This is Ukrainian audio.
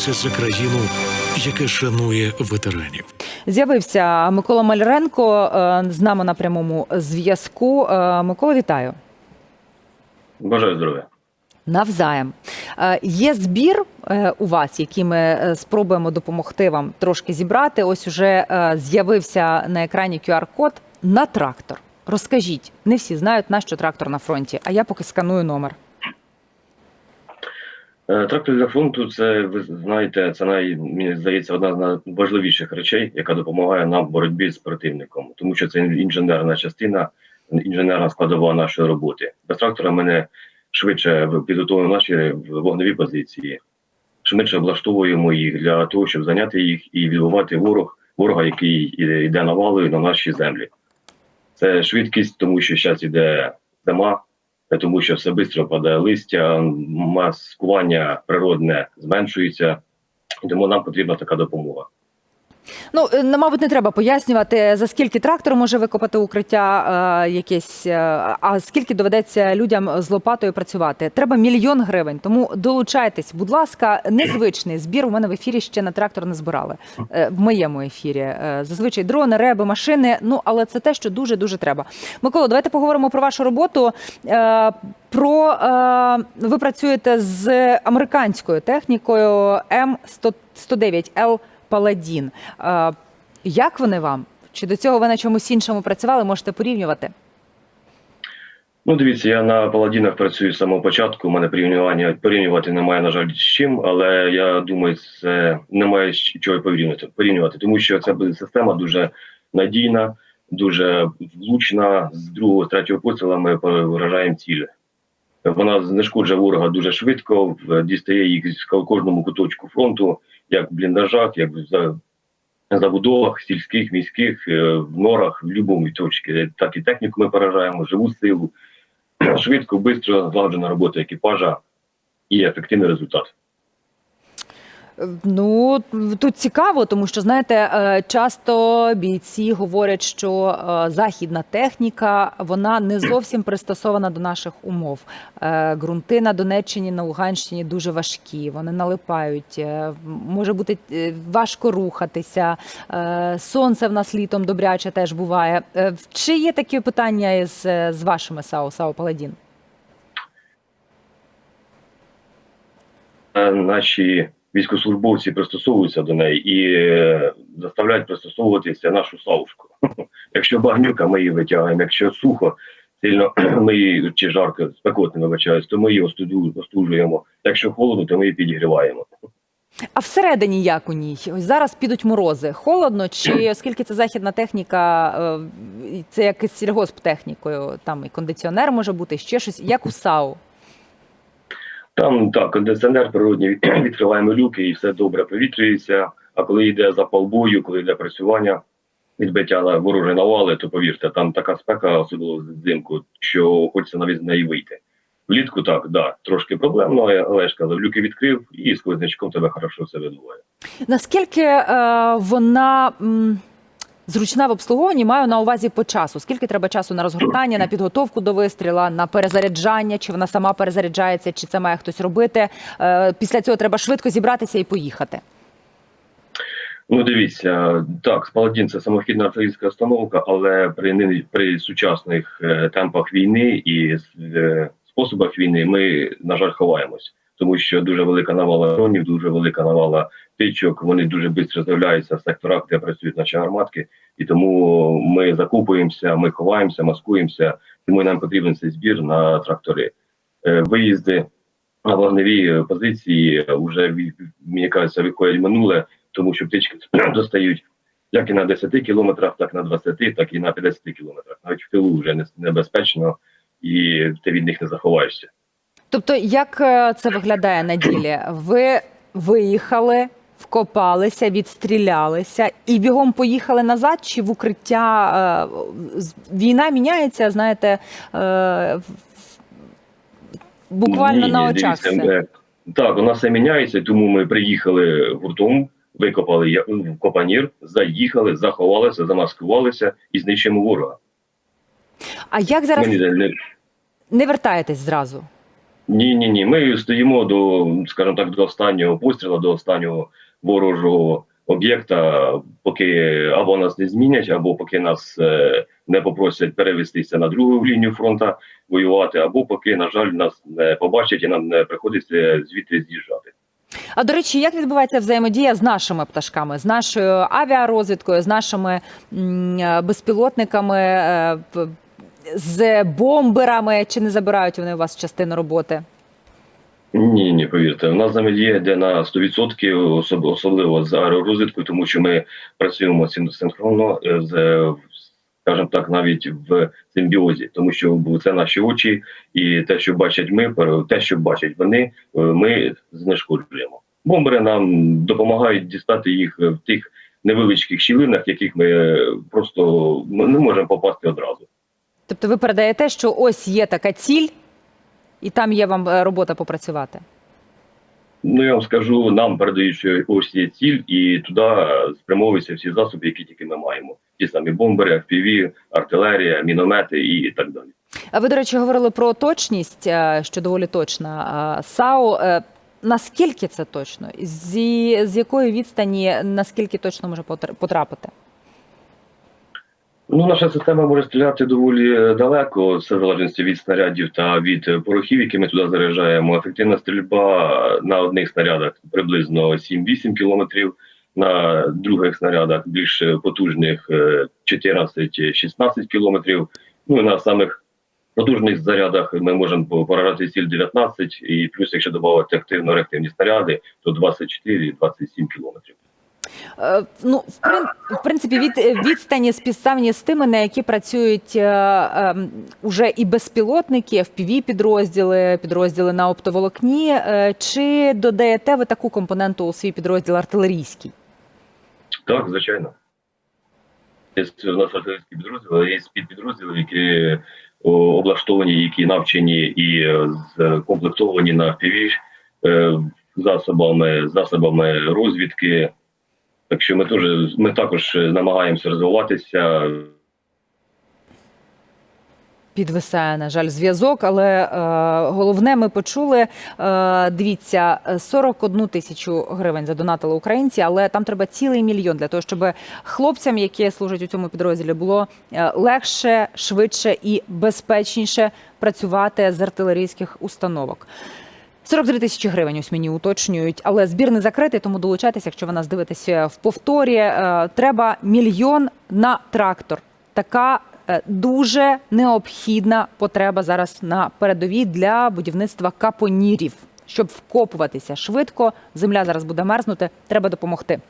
боротися за країну, яка шанує ветеранів. З'явився Микола Маляренко е, з нами на прямому зв'язку. Е, Микола, вітаю. Бажаю здоров'я. Навзаєм. Е, Є збір у вас, який ми спробуємо допомогти вам трошки зібрати. Ось уже з'явився на екрані QR-код на трактор. Розкажіть, не всі знають, на що трактор на фронті, а я поки сканую номер. Е, Трактор для фронту це ви знаєте, це най, мені здається одна з найважливіших речей, яка допомагає нам в боротьбі з противником, тому що це інженерна частина, інженерна складова нашої роботи. Без трактора ми не швидше підготовимо наші вогневі позиції, швидше облаштовуємо їх для того, щоб зайняти їх і відбувати ворог, ворога, який йде навалою на наші землі. Це швидкість, тому що зараз іде зима, тому що все швидко падає листя, маскування природне зменшується, тому нам потрібна така допомога. Ну, е, мабуть, не треба пояснювати, за скільки трактор може викопати укриття е, якесь, е, а скільки доведеться людям з лопатою працювати. Треба мільйон гривень. Тому долучайтесь, будь ласка, незвичний збір. У мене в ефірі ще на трактор не збирали. Е, в моєму ефірі. Е, зазвичай дрони, реби, машини. Ну, але це те, що дуже дуже треба. Микола, давайте поговоримо про вашу роботу. Е, про е, ви працюєте з американською технікою М109Л Паладін. Як вони вам? Чи до цього ви на чомусь іншому працювали? Можете порівнювати? Ну, дивіться, я на паладінах працюю з самого початку. У мене порівнювання порівнювати немає, на жаль, з чим, але я думаю, це немає чого порівнювати, порівнювати, тому що ця система дуже надійна, дуже влучна. З другого, третього постріла ми вражаємо ціль. Вона знешкоджує ворога дуже швидко, дістає їх з кожному куточку фронту, як в бліндажах, як в забудовах сільських, міських, е, в норах, в будь-якому точці. Так і техніку ми поражаємо, живу силу. Швидко, швидко, злагоджена робота екіпажа і ефективний результат. Е, Ну тут цікаво, тому що знаєте, е, часто бійці говорять, що е, західна техніка вона не зовсім пристосована до наших умов. Е, Ґрунти на Донеччині, на Луганщині дуже важкі. Вони налипають. е, Може бути е, важко рухатися. е, Сонце в нас літом добряче теж буває. Е, Чи є такі питання з, з вашими САУ, САУ Паладін? Е, Наші військовослужбовці пристосовуються до неї і е, заставляють пристосовуватися нашу савушку. Якщо багнюка, ми її витягаємо. Якщо сухо, сильно ми її чи жарко, спекотно вибачаюсь, то ми її остужуємо. Якщо холодно, то ми її підігріваємо. А всередині як у ній? Ось зараз підуть морози. Холодно, чи оскільки це західна техніка, е, це як із сільгосптехнікою, там і кондиціонер може бути, і ще щось, як у САУ. Там так, кондиціонер природній відкриваємо люки і все добре провітрюється. А коли йде запал бою, коли йде працювання, відбиття на ворожі навали, то повірте, там така спека, особливо взимку, що хочеться навіть з неї вийти. Влітку так, да, трошки проблемно, але ж казав, люки відкрив і з тебе хорошо все видуває. Наскільки е, вона м, зручна в обслуговуванні, маю на увазі по часу. Скільки треба часу на розгортання, на підготовку до вистріла, на перезаряджання, чи вона сама перезаряджається, чи це має хтось робити. Е, після цього треба швидко зібратися і поїхати. Ну, дивіться, так, Спаладін це самохідна артилерійська установка, але при при сучасних е, темпах війни і е, способах війни ми, на жаль, ховаємось, тому що дуже велика навала дронів, дуже велика навала тичок. Вони дуже швидко з'являються в секторах, де працюють наші гарматки, і тому ми закупуємося, ми ховаємося, маскуємося. Тому нам потрібен цей збір на трактори. Е, Виїзди на вогневі позиції вже мені кажеться, виходять минуле тому що птички достають як і на 10 кілометрах, так і на 20, так і на 50 кілометрах. Навіть в тилу вже небезпечно, і ти від них не заховаєшся. Тобто, як е, це виглядає на ділі? Ви виїхали, вкопалися, відстрілялися і бігом поїхали назад, чи в укриття е, війна міняється, знаєте, е, буквально Ні, на ні, очах. дивіться, все. Так, у нас все міняється, тому ми приїхали гуртом, викопали копанір, заїхали, заховалися, замаскувалися і знищимо ворога. А як зараз ніде не, не вертаєтесь зразу? Ні, ні, ні. Ми стоїмо до, скажімо так, до останнього пострілу, до останнього ворожого об'єкта, поки або нас не змінять, або поки нас е, не попросять перевестися на другу лінію фронту воювати, або поки, на жаль, нас не побачать і нам не приходиться звідти з'їжджати. А до речі, як відбувається взаємодія з нашими пташками, з нашою авіарозвідкою, з нашими м, е, безпілотниками, е, з бомберами? Чи не забирають вони у вас частину роботи? Ні, ні, повірте, у нас взаємодія йде на 100%, особ- особливо з аеророзвідкою, тому що ми працюємо син- синхронно е, з, скажімо так, навіть в симбіозі, тому що це наші очі, і те, що бачать ми, те, що бачать вони, е, ми знешкоджуємо. Бомбери нам допомагають дістати їх в тих невеличких щілинах, яких ми е, просто не можемо попасти одразу. Тобто ви передаєте, що ось є така ціль, і там є вам е, робота попрацювати. Ну я вам скажу, нам передають, що ось є ціль, і туди спрямовуються всі засоби, які тільки ми маємо. Ті самі бомбери, FPV, артилерія, міномети і так далі. А ви, до речі, говорили про точність, е, що доволі точна. САУ. е, Наскільки це точно? Зі, з якої відстані наскільки точно може потр- потрапити? Ну, наша система може стріляти доволі е, далеко, все в залежності від снарядів та від е, порохів, які ми туди заряджаємо. Ефективна стрільба на одних снарядах приблизно 7-8 кілометрів, на других снарядах більш е, потужних е, 14-16 кілометрів. Ну і на самих потужних зарядах ми можемо поражати ціль 19, і плюс, якщо додати активно-реактивні снаряди, то 24-27 кілометрів. Е, Ну, в, прин, в принципі, від відстані співставні з тими, на які працюють е, е, уже і безпілотники, fpv підрозділи, підрозділи на оптоволокні. Е, Чи додаєте ви таку компоненту у свій підрозділ артилерійський? Так, звичайно. Є у нас артилерійські підрозділи, є підрозділи, які облаштовані, які навчені і е, скомплектовані на ПІВІ засобами, засобами розвідки. Так що ми теж ми також намагаємося розвиватися. Підвисає, на жаль, зв'язок, але е, головне ми почули. Е, дивіться, 41 тисячу гривень задонатили українці, але там треба цілий мільйон для того, щоб хлопцям, які служать у цьому підрозділі, було е, легше, швидше і безпечніше працювати з артилерійських установок. 43 тисячі гривень ось мені уточнюють, але збір не закритий, тому долучайтеся, якщо ви нас дивитеся в повторі. Е, Треба мільйон на трактор. Така е, дуже необхідна потреба зараз на передовій для будівництва капонірів. Щоб вкопуватися швидко, земля зараз буде мерзнути. Треба допомогти.